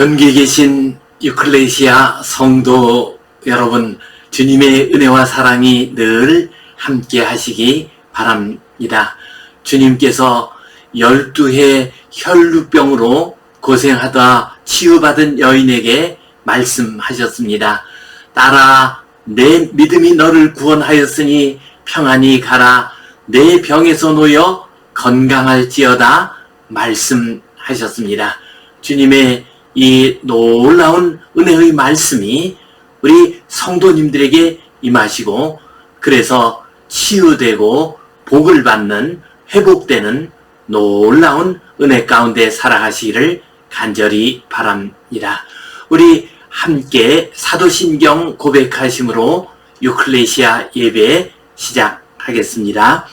전국에 계신 유클레시아 성도 여러분, 주님의 은혜와 사랑이 늘 함께 하시기 바랍니다. 주님께서 열두 해 혈루병으로 고생하다 치유받은 여인에게 말씀하셨습니다. 딸아, 내 믿음이 너를 구원하였으니 평안히 가라. 내 병에서 놓여 건강할지어다 말씀하셨습니다. 주님의 이 놀라운 은혜의 말씀이 우리 성도님들에게 임하시고 그래서 치유되고 복을 받는 회복되는 놀라운 은혜 가운데 살아가시기를 간절히 바랍니다. 우리 함께 사도신경 고백하심으로 유클레시아 예배 시작하겠습니다.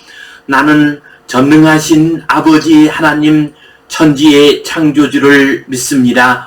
나는 전능하신 아버지 하나님 천지의 창조주를 믿습니다.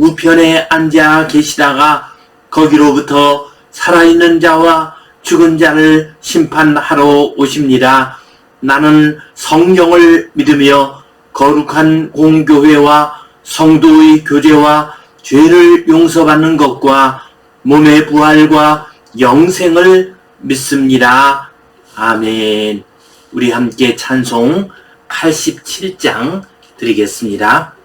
우편에 앉아 계시다가 거기로부터 살아있는 자와 죽은 자를 심판하러 오십니다. 나는 성령을 믿으며 거룩한 공교회와 성도의 교제와 죄를 용서받는 것과 몸의 부활과 영생을 믿습니다. 아멘. 우리 함께 찬송 87장 드리겠습니다.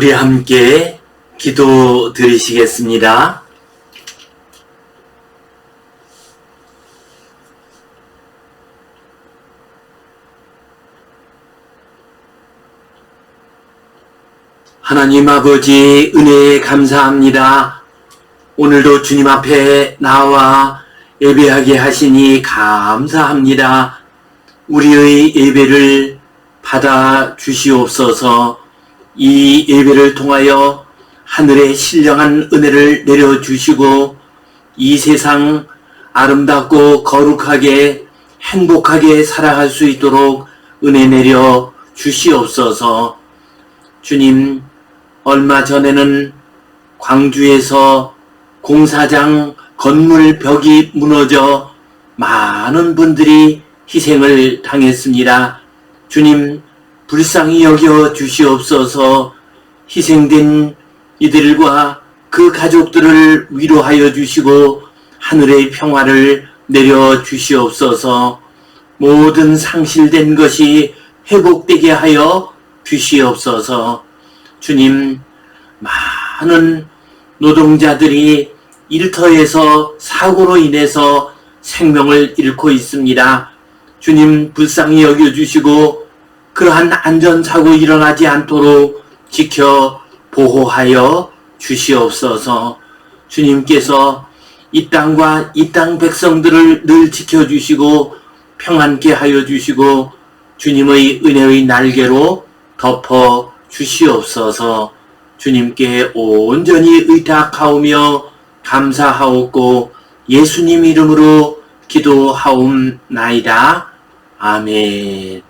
우리 함께 기도 드리시겠습니다. 하나님 아버지 은혜에 감사합니다. 오늘도 주님 앞에 나와 예배하게 하시니 감사합니다. 우리의 예배를 받아 주시옵소서 이 예배를 통하여 하늘의 신령한 은혜를 내려주시고 이 세상 아름답고 거룩하게 행복하게 살아갈 수 있도록 은혜 내려 주시옵소서 주님 얼마 전에는 광주에서 공사장 건물 벽이 무너져 많은 분들이 희생을 당했습니다. 주님, 불쌍히 여겨 주시옵소서. 희생된 이들과 그 가족들을 위로하여 주시고 하늘의 평화를 내려 주시옵소서. 모든 상실된 것이 회복되게 하여 주시옵소서. 주님, 많은 노동자들이 일터에서 사고로 인해서 생명을 잃고 있습니다. 주님 불쌍히 여겨주시고 그러한 안전사고 일어나지 않도록 지켜 보호하여 주시옵소서 주님께서 이 땅과 이 땅 백성들을 늘 지켜주시고 평안케 하여 주시고 주님의 은혜의 날개로 덮어 주시옵소서 주님께 온전히 의탁하오며 감사하옵고 예수님 이름으로 기도하옵나이다. 아멘.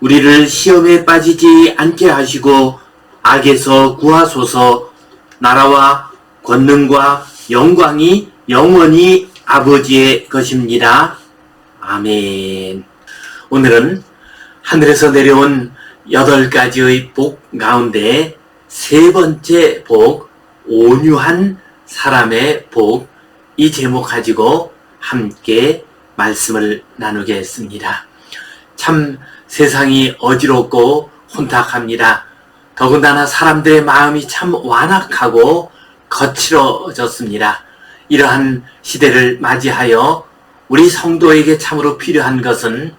우리를 시험에 빠지지 않게 하시고 악에서 구하소서 나라와 권능과 영광이 영원히 아버지의 것입니다. 아멘. 오늘은 하늘에서 내려온 여덟 가지의 복 가운데 세 번째 복, 온유한 사람의 복, 이 제목 가지고 함께 말씀을 나누겠습니다. 참 세상이 어지럽고 혼탁합니다. 더군다나 사람들의 마음이 참 완악하고 거칠어졌습니다. 이러한 시대를 맞이하여 우리 성도에게 참으로 필요한 것은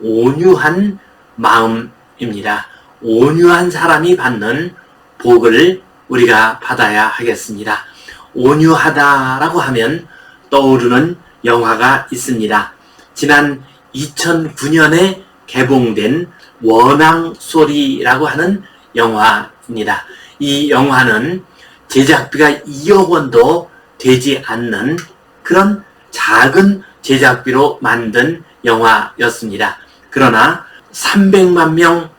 온유한 마음입니다. 온유한 사람이 받는 복을 우리가 받아야 하겠습니다. 온유하다라고 하면 떠오르는 영화가 있습니다. 지난 2009년에 개봉된 원앙소리라고 하는 영화입니다. 이 영화는 제작비가 2억 원도 되지 않는 그런 작은 제작비로 만든 영화였습니다. 그러나 300만 명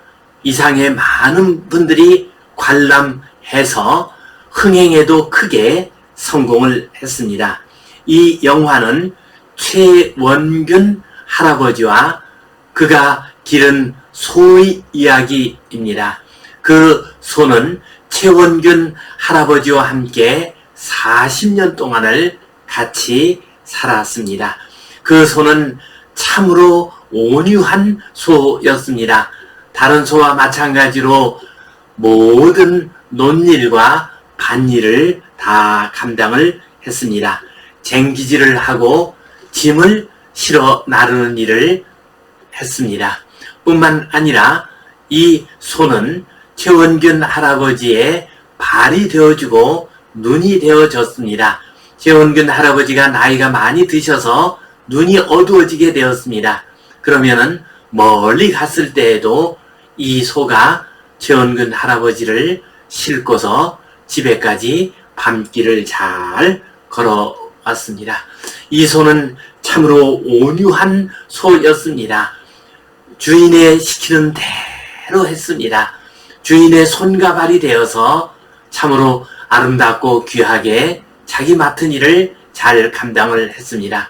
이상의 많은 분들이 관람해서 흥행에도 크게 성공을 했습니다. 이 영화는 최원균 할아버지와 그가 기른 소의 이야기입니다. 그 소는 최원균 할아버지와 함께 40년 동안을 같이 살았습니다. 그 소는 참으로 온유한 소였습니다. 다른 소와 마찬가지로 모든 논일과 반일을 다 감당을 했습니다. 쟁기질을 하고 짐을 실어 나르는 일을 했습니다. 뿐만 아니라 이 소는 최원균 할아버지의 발이 되어주고 눈이 되어졌습니다. 최원균 할아버지가 나이가 많이 드셔서 눈이 어두워지게 되었습니다. 그러면은 멀리 갔을 때에도 이 소가 최원근 할아버지를 싣고서 집에까지 밤길을 잘 걸어왔습니다. 이 소는 참으로 온유한 소였습니다. 주인의 시키는 대로 했습니다. 주인의 손과 발이 되어서 참으로 아름답고 귀하게 자기 맡은 일을 잘 감당을 했습니다.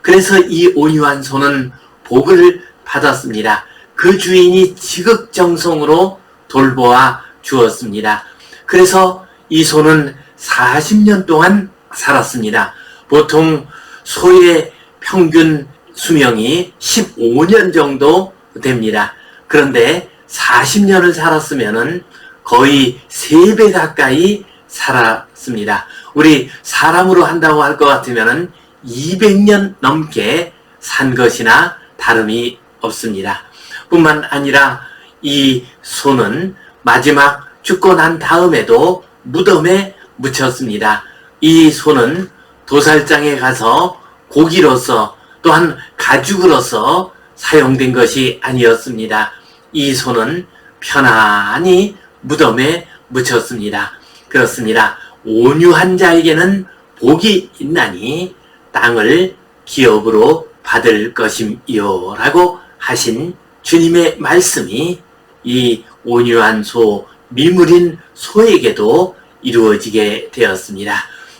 그래서 이 온유한 소는 복을 받았습니다. 그 주인이 지극정성으로 돌보아 주었습니다. 그래서 이 소는 40년 동안 살았습니다. 보통 소의 평균 수명이 15년 정도 됩니다. 그런데 40년을 살았으면은 거의 3배 가까이 살았습니다. 우리 사람으로 한다고 할 것 같으면은 200년 넘게 산 것이나 다름이 없습니다. 뿐만 아니라 이 소는 마지막 죽고 난 다음에도 무덤에 묻혔습니다. 이 소는 도살장에 가서 고기로서 또한 가죽으로서 사용된 것이 아니었습니다. 이 소는 편안히 무덤에 묻혔습니다. 그렇습니다. 온유한 자에게는 복이 있나니 땅을 기업으로 받을 것임이요. 라고 하신 주님의 말씀이 이 온유한 소, 미물인 소에게도 이루어지게 되었습니다.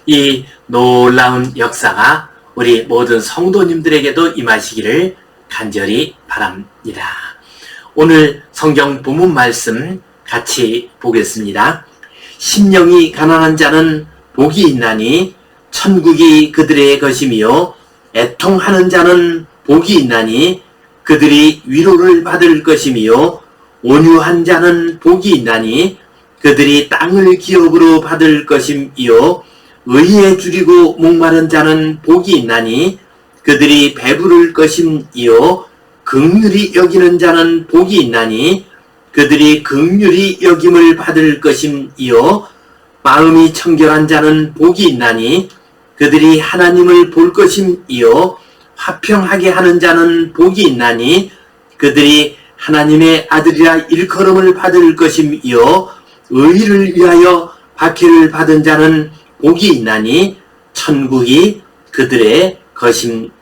이 놀라운 역사가 우리 모든 성도님들에게도 임하시기를 간절히 바랍니다. 오늘 성경 본문 말씀 같이 보겠습니다. 심령이 가난한 자는 복이 있나니 천국이 그들의 것이며 애통하는 자는 복이 있나니 그들이 위로를 받을 것이며 온유한 자는 복이 있나니 그들이 땅을 기업으로 받을 것이며 의에 줄이고 목마른 자는 복이 있나니 그들이 배부를 것임이요 극률이 여기는 자는 복이 있나니 그들이 극률이 여김을 받을 것임이요 마음이 청결한 자는 복이 있나니 그들이 하나님을 볼 것임이요 화평하게 하는 자는 복이 있나니 그들이 하나님의 아들이라 일컬음을 받을 것임이요 의를 위하여 박해를 받은 자는 복이 있나니 천국이 그들의 것임이라.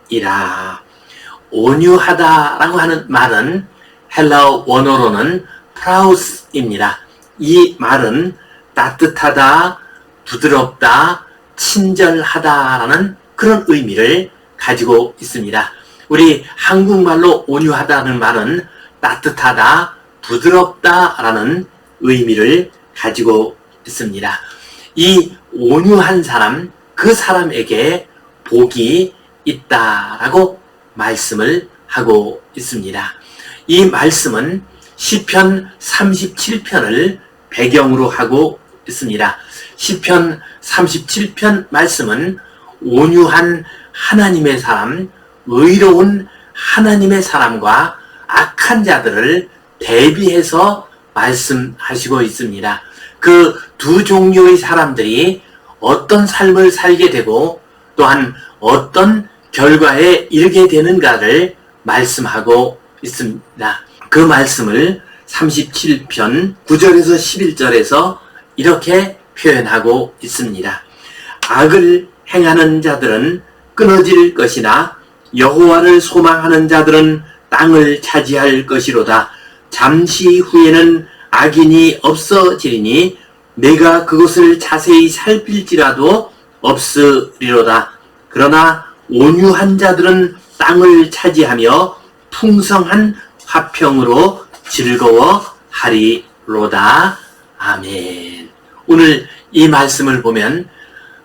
온유하다라고 하는 말은 헬라어 원어로는 프라우스입니다. 이 말은 따뜻하다, 부드럽다, 친절하다라는 그런 의미를 가지고 있습니다. 우리 한국말로 온유하다는 말은 따뜻하다, 부드럽다라는 의미를 가지고 있습니다. 이 온유한 사람, 그 사람에게 복이 있다라고 말씀을 하고 있습니다. 이 말씀은 시편 37편을 배경으로 하고 있습니다. 시편 37편 말씀은 온유한 하나님의 사람, 의로운 하나님의 사람과 악한 자들을 대비해서 말씀하시고 있습니다. 그 두 종류의 사람들이 어떤 삶을 살게 되고 또한 어떤 결과에 이르게 되는가를 말씀하고 있습니다. 그 말씀을 37편 9절에서 11절에서 이렇게 표현하고 있습니다. 악을 행하는 자들은 끊어질 것이나 여호와를 소망하는 자들은 땅을 차지할 것이로다. 잠시 후에는 악인이 없어지리니 내가 그것을 자세히 살필지라도 없으리로다. 그러나 온유한 자들은 땅을 차지하며 풍성한 화평으로 즐거워하리로다. 아멘. 오늘 이 말씀을 보면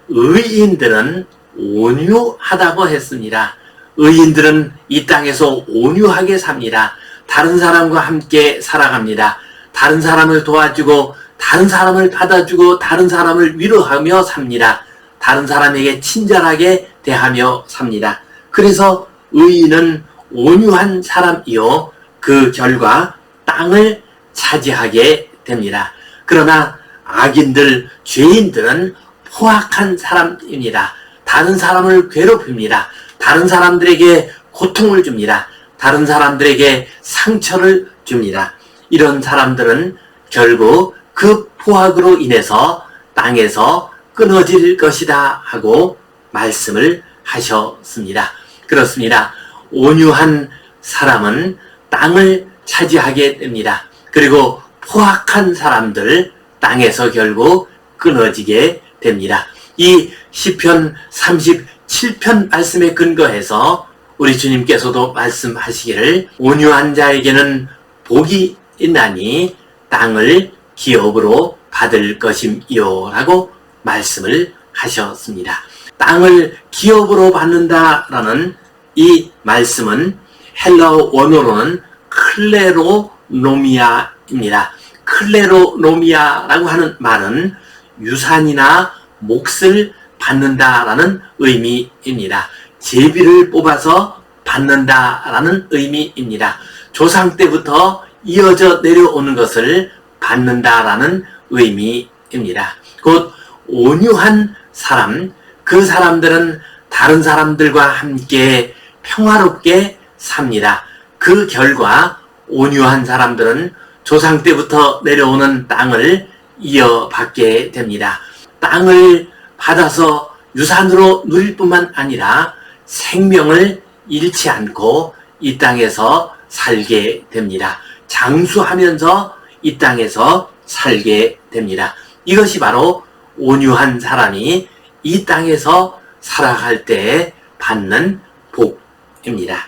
의인들은 온유하다고 했습니다. 의인들은 이 땅에서 온유하게 삽니다. 다른 사람과 함께 살아갑니다. 다른 사람을 도와주고, 다른 사람을 받아주고, 다른 사람을 위로하며 삽니다. 다른 사람에게 친절하게 대하며 삽니다. 그래서 의인은 온유한 사람이요. 그 결과 땅을 차지하게 됩니다. 그러나 악인들, 죄인들은 포악한 사람입니다. 다른 사람을 괴롭힙니다. 다른 사람들에게 고통을 줍니다. 다른 사람들에게 상처를 줍니다. 이런 사람들은 결국 그 포악으로 인해서 땅에서 끊어질 것이다 하고 말씀을 하셨습니다. 그렇습니다. 온유한 사람은 땅을 차지하게 됩니다. 그리고 포악한 사람들 땅에서 결국 끊어지게 됩니다. 이 시편 37편 말씀에 근거해서 우리 주님께서도 말씀하시기를 온유한 자에게는 복이 있나니 땅을 기업으로 받을 것임이요 라고 말씀을 하셨습니다. 땅을 기업으로 받는다라는 이 말씀은 헬라어 원어로는 클레로노미아입니다. 클레로노미아라고 하는 말은 유산이나 몫을 받는다라는 의미입니다. 제비를 뽑아서 받는다라는 의미입니다. 조상 때부터 이어져 내려오는 것을 받는다라는 의미입니다. 곧 온유한 사람, 그 사람들은 다른 사람들과 함께 평화롭게 삽니다. 그 결과 온유한 사람들은 조상 때부터 내려오는 땅을 이어받게 됩니다. 땅을 받아서 유산으로 누릴 뿐만 아니라 생명을 잃지 않고 이 땅에서 살게 됩니다. 장수하면서 이 땅에서 살게 됩니다. 이것이 바로 온유한 사람이 이 땅에서 살아갈 때 받는 복입니다.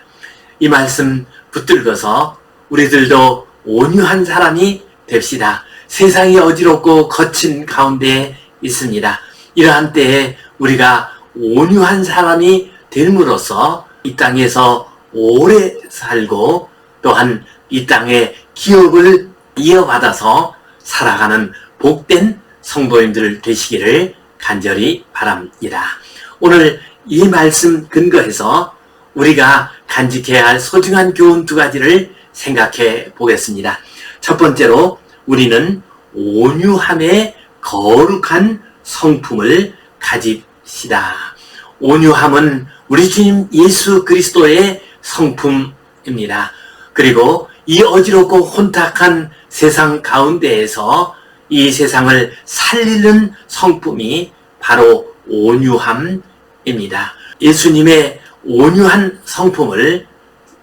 이 말씀 붙들고서 우리들도 온유한 사람이 됩시다. 세상이 어지럽고 거친 가운데 있습니다. 이러한 때에 우리가 온유한 사람이 됨으로써 이 땅에서 오래 살고 또한 이 땅의 기업을 이어받아서 살아가는 복된 성도님들 되시기를 간절히 바랍니다. 오늘 이 말씀 근거해서 우리가 간직해야 할 소중한 교훈 두 가지를 생각해 보겠습니다. 첫 번째로 우리는 온유함의 거룩한 성품을 가집시다. 온유함은 우리 주님 예수 그리스도의 성품입니다. 그리고 이 어지럽고 혼탁한 세상 가운데에서 이 세상을 살리는 성품이 바로 온유함입니다. 예수님의 온유한 성품을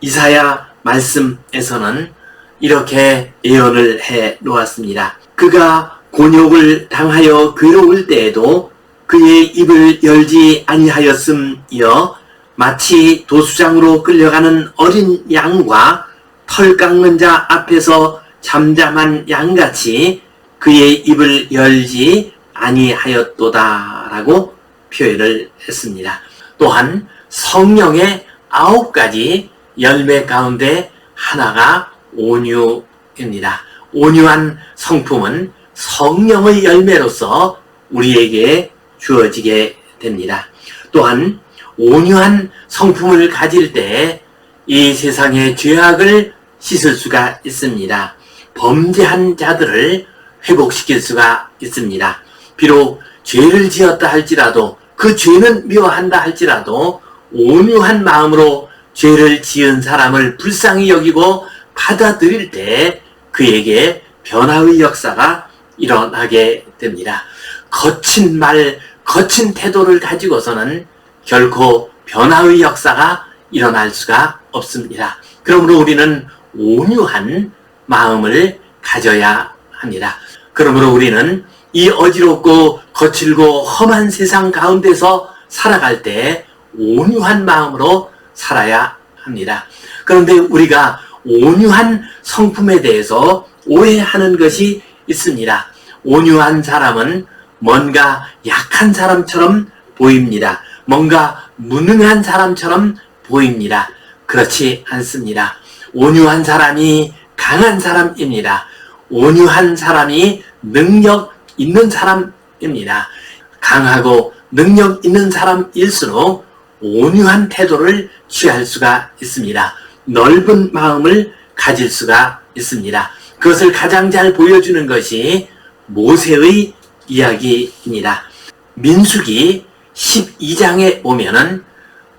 이사야 말씀에서는 이렇게 예언을 해 놓았습니다. 그가 곤욕을 당하여 괴로울 때에도 그의 입을 열지 아니하였음이여 마치 도수장으로 끌려가는 어린 양과 털 깎는 자 앞에서 잠잠한 양같이 그의 입을 열지 아니하였도다라고 표현을 했습니다. 또한 성령의 아홉 가지 열매 가운데 하나가 온유입니다. 온유한 성품은 성령의 열매로서 우리에게 주어지게 됩니다. 또한 온유한 성품을 가질 때 이 세상의 죄악을 씻을 수가 있습니다. 범죄한 자들을 회복시킬 수가 있습니다. 비록 죄를 지었다 할지라도 그 죄는 미워한다 할지라도 온유한 마음으로 죄를 지은 사람을 불쌍히 여기고 받아들일 때 그에게 변화의 역사가 일어나게 됩니다. 거친 말, 거친 태도를 가지고서는 결코 변화의 역사가 일어날 수가 없습니다. 그러므로 우리는 온유한 마음을 가져야 합니다. 그러므로 우리는 이 어지럽고 거칠고 험한 세상 가운데서 살아갈 때 온유한 마음으로 살아야 합니다. 그런데 우리가 온유한 성품에 대해서 오해하는 것이 있습니다. 온유한 사람은 뭔가 약한 사람처럼 보입니다. 뭔가 무능한 사람처럼 보입니다. 그렇지 않습니다. 온유한 사람이 강한 사람입니다. 온유한 사람이 능력 있는 사람입니다. 강하고 능력 있는 사람일수록 온유한 태도를 취할 수가 있습니다. 넓은 마음을 가질 수가 있습니다. 그것을 가장 잘 보여주는 것이 모세의 이야기입니다. 민수기 12장에 보면은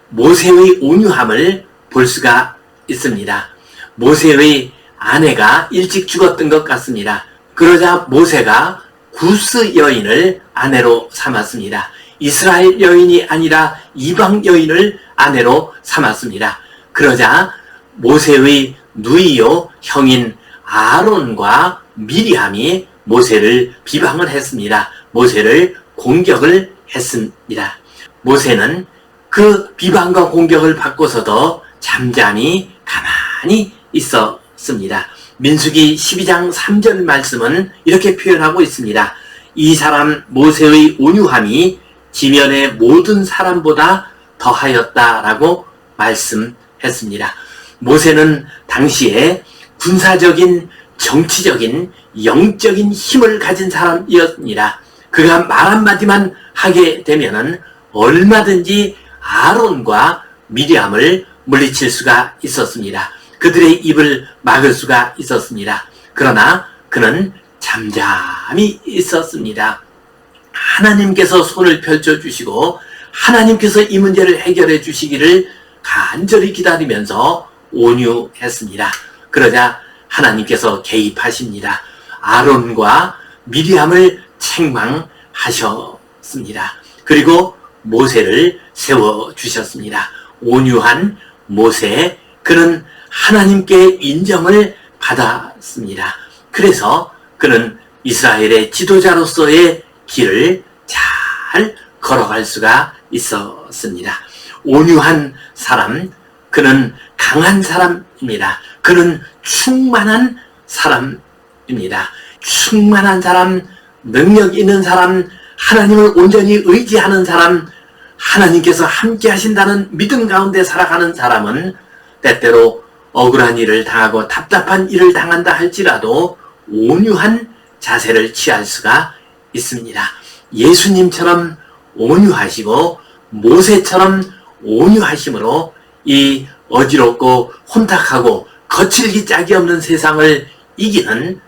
모세의 온유함을 볼 수가 있습니다. 모세의 아내가 일찍 죽었던 것 같습니다. 그러자 모세가 구스 여인을 아내로 삼았습니다. 이스라엘 여인이 아니라 이방 여인을 아내로 삼았습니다. 그러자 모세의 누이요 형인 아론과 미리함이 모세를 비방을 했습니다. 모세를 공격을 했습니다. 모세는 그 비방과 공격을 받고서도 잠잠히 가만히 있었 습니다. 민수기 12장 3절 말씀은 이렇게 표현하고 있습니다. 이 사람 모세의 온유함이 지면의 모든 사람보다 더하였다라고 말씀했습니다. 모세는 당시에 군사적인 정치적인 영적인 힘을 가진 사람이었습니다. 그가 말 한마디만 하게 되면은 얼마든지 아론과 미리암을 물리칠 수가 있었습니다. 그들의 입을 막을 수가 있었습니다. 그러나 그는 잠잠히 있었습니다. 하나님께서 손을 펼쳐 주시고 하나님께서 이 문제를 해결해 주시기를 간절히 기다리면서 온유했습니다. 그러자 하나님께서 개입하십니다. 아론과 미리암을 책망하셨습니다. 그리고 모세를 세워 주셨습니다. 온유한 모세, 그는 하나님께 인정을 받았습니다. 그래서 그는 이스라엘의 지도자로서의 길을 잘 걸어갈 수가 있었습니다. 온유한 사람, 그는 강한 사람입니다. 그는 충만한 사람입니다. 충만한 사람, 능력 있는 사람, 하나님을 온전히 의지하는 사람, 하나님께서 함께 하신다는 믿음 가운데 살아가는 사람은 때때로 억울한 일을 당하고 답답한 일을 당한다 할지라도 온유한 자세를 취할 수가 있습니다. 예수님처럼 온유하시고 모세처럼 온유하심으로 이 어지럽고 혼탁하고 거칠기 짝이 없는 세상을 이기는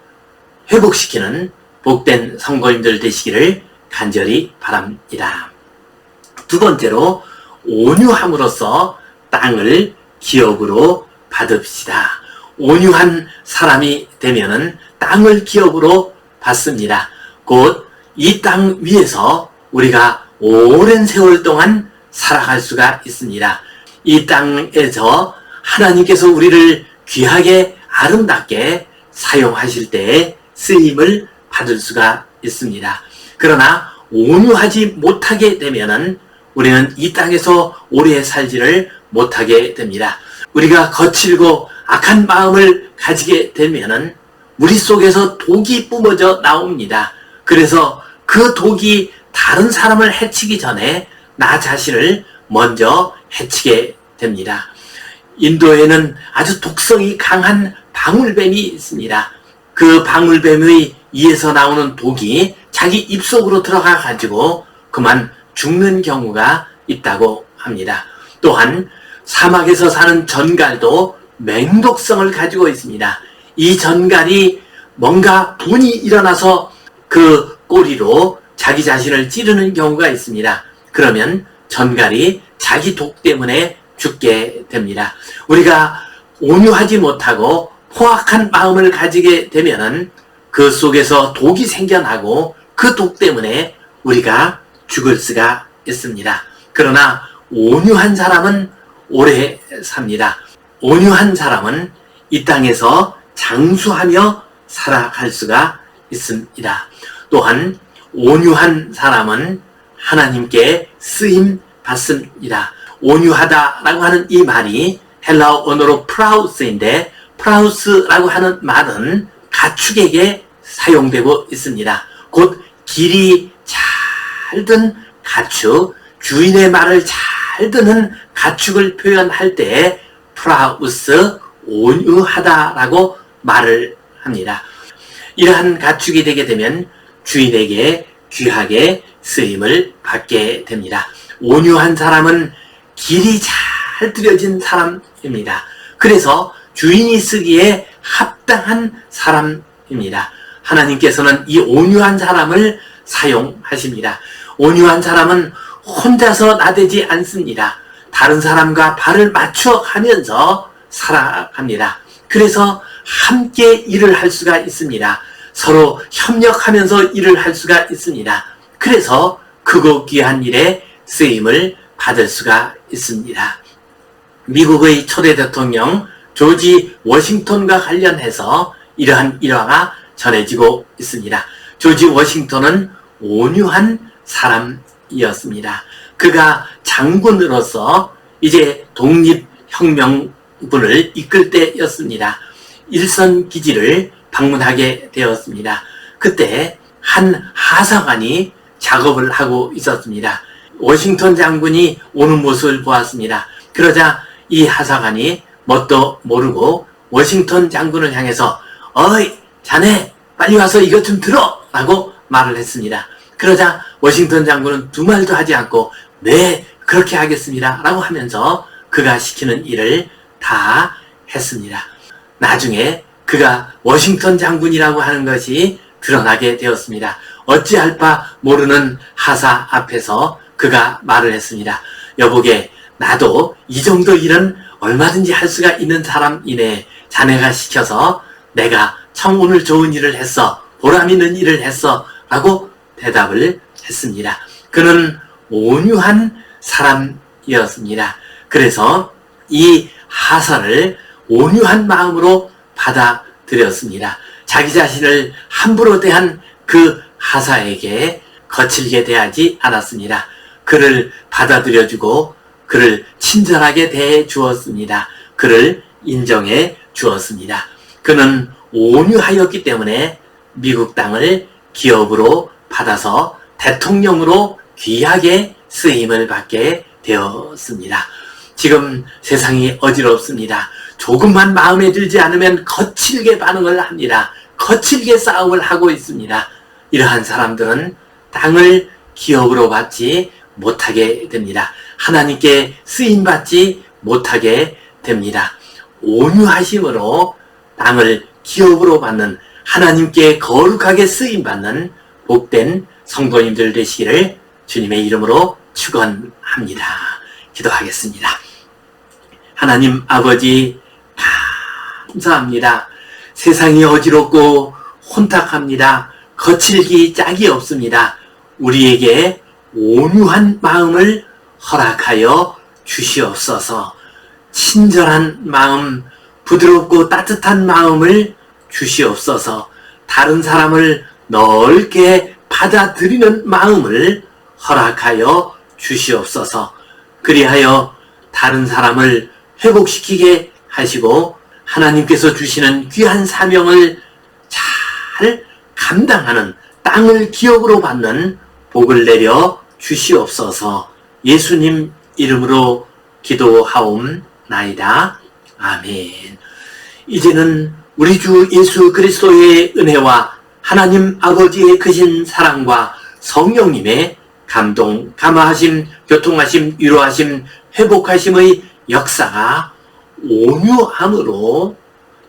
회복시키는 복된 선거인들 되시기를 간절히 바랍니다. 두 번째로 온유함으로써 땅을 기업으로 받읍시다. 온유한 사람이 되면은 땅을 기업으로 받습니다. 곧 이 땅 위에서 우리가 오랜 세월 동안 살아갈 수가 있습니다. 이 땅에서 하나님께서 우리를 귀하게 아름답게 사용하실 때에 쓰임을 받을 수가 있습니다. 그러나 온유하지 못하게 되면은 우리는 이 땅에서 오래 살지를 못하게 됩니다. 우리가 거칠고 악한 마음을 가지게 되면은 우리 속에서 독이 뿜어져 나옵니다. 그래서 그 독이 다른 사람을 해치기 전에 나 자신을 먼저 해치게 됩니다. 인도에는 아주 독성이 강한 방울뱀이 있습니다. 그 방울뱀의 이에서 나오는 독이 자기 입속으로 들어가 가지고 그만 죽는 경우가 있다고 합니다. 또한 사막에서 사는 전갈도 맹독성을 가지고 있습니다. 이 전갈이 뭔가 분이 일어나서 그 꼬리로 자기 자신을 찌르는 경우가 있습니다. 그러면 전갈이 자기 독 때문에 죽게 됩니다. 우리가 온유하지 못하고 포악한 마음을 가지게 되면은 그 속에서 독이 생겨나고 그 독 때문에 우리가 죽을 수가 있습니다. 그러나 온유한 사람은 오래 삽니다. 온유한 사람은 이 땅에서 장수하며 살아갈 수가 있습니다. 또한 온유한 사람은 하나님께 쓰임 받습니다. 온유하다라고 하는 이 말이 헬라어 언어로 프라우스인데 프라우스라고 하는 말은 가축에게 사용되고 있습니다. 곧 길이 잘 든 가축, 주인의 말을 잘 듣는 가축을 표현할 때 프라우스, 온유하다라고 말을 합니다. 이러한 가축이 되게 되면 주인에게 귀하게 쓰임을 받게 됩니다. 온유한 사람은 길이 잘 들여진 사람입니다. 그래서 주인이 쓰기에 합당한 사람입니다. 하나님께서는 이 온유한 사람을 사용하십니다. 온유한 사람은 혼자서 나대지 않습니다. 다른 사람과 발을 맞춰 가면서 살아갑니다. 그래서 함께 일을 할 수가 있습니다. 서로 협력하면서 일을 할 수가 있습니다. 그래서 크고 귀한 일에 쓰임을 받을 수가 있습니다. 미국의 초대 대통령 조지 워싱턴과 관련해서 이러한 일화가 전해지고 있습니다. 조지 워싱턴은 온유한 사람 이었습니다. 그가 장군으로서 이제 독립혁명군을 이끌 때였습니다. 일선 기지를 방문하게 되었습니다. 그때 한 하사관이 작업을 하고 있었습니다. 워싱턴 장군이 오는 모습을 보았습니다. 그러자 이 하사관이 뭣도 모르고 워싱턴 장군을 향해서 어이 자네 빨리 와서 이것 좀 들어 라고 말을 했습니다. 그러자 워싱턴 장군은 두 말도 하지 않고 네 그렇게 하겠습니다 라고 하면서 그가 시키는 일을 다 했습니다. 나중에 그가 워싱턴 장군이라고 하는 것이 드러나게 되었습니다. 어찌할 바 모르는 하사 앞에서 그가 말을 했습니다. 여보게 나도 이 정도 일은 얼마든지 할 수가 있는 사람이네. 자네가 시켜서 내가 참 오늘 좋은 일을 했어. 보람 있는 일을 했어. 라고 대답을 했습니다. 그는 온유한 사람이었습니다. 그래서 이 하사를 온유한 마음으로 받아들였습니다. 자기 자신을 함부로 대한 그 하사에게 거칠게 대하지 않았습니다. 그를 받아들여주고 그를 친절하게 대해 주었습니다. 그를 인정해 주었습니다. 그는 온유하였기 때문에 미국 땅을 기업으로 받아서 대통령으로 귀하게 쓰임을 받게 되었습니다. 지금 세상이 어지럽습니다. 조금만 마음에 들지 않으면 거칠게 반응을 합니다. 거칠게 싸움을 하고 있습니다. 이러한 사람들은 땅을 기업으로 받지 못하게 됩니다. 하나님께 쓰임 받지 못하게 됩니다. 온유하심으로 땅을 기업으로 받는 하나님께 거룩하게 쓰임 받는 복된 성도님들 되시기를 주님의 이름으로 축원합니다. 기도하겠습니다. 하나님 아버지 감사합니다. 세상이 어지럽고 혼탁합니다. 거칠기 짝이 없습니다. 우리에게 온유한 마음을 허락하여 주시옵소서. 친절한 마음, 부드럽고 따뜻한 마음을 주시옵소서. 다른 사람을 넓게 받아들이는 마음을 허락하여 주시옵소서. 그리하여 다른 사람을 회복시키게 하시고 하나님께서 주시는 귀한 사명을 잘 감당하는 땅을 기업으로 받는 복을 내려 주시옵소서 예수님 이름으로 기도하옵나이다. 아멘. 이제는 우리 주 예수 그리스도의 은혜와 하나님 아버지의 크신 사랑과 성령님의 감동, 감화하심, 교통하심, 위로하심, 회복하심의 역사가 온유함으로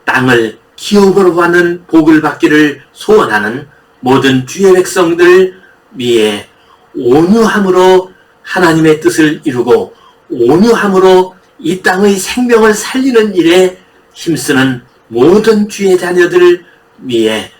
땅을 기업으로 받는 복을 받기를 소원하는 모든 주의 백성들 위에 온유함으로 하나님의 뜻을 이루고 온유함으로 이 땅의 생명을 살리는 일에 힘쓰는 모든 주의 자녀들 위에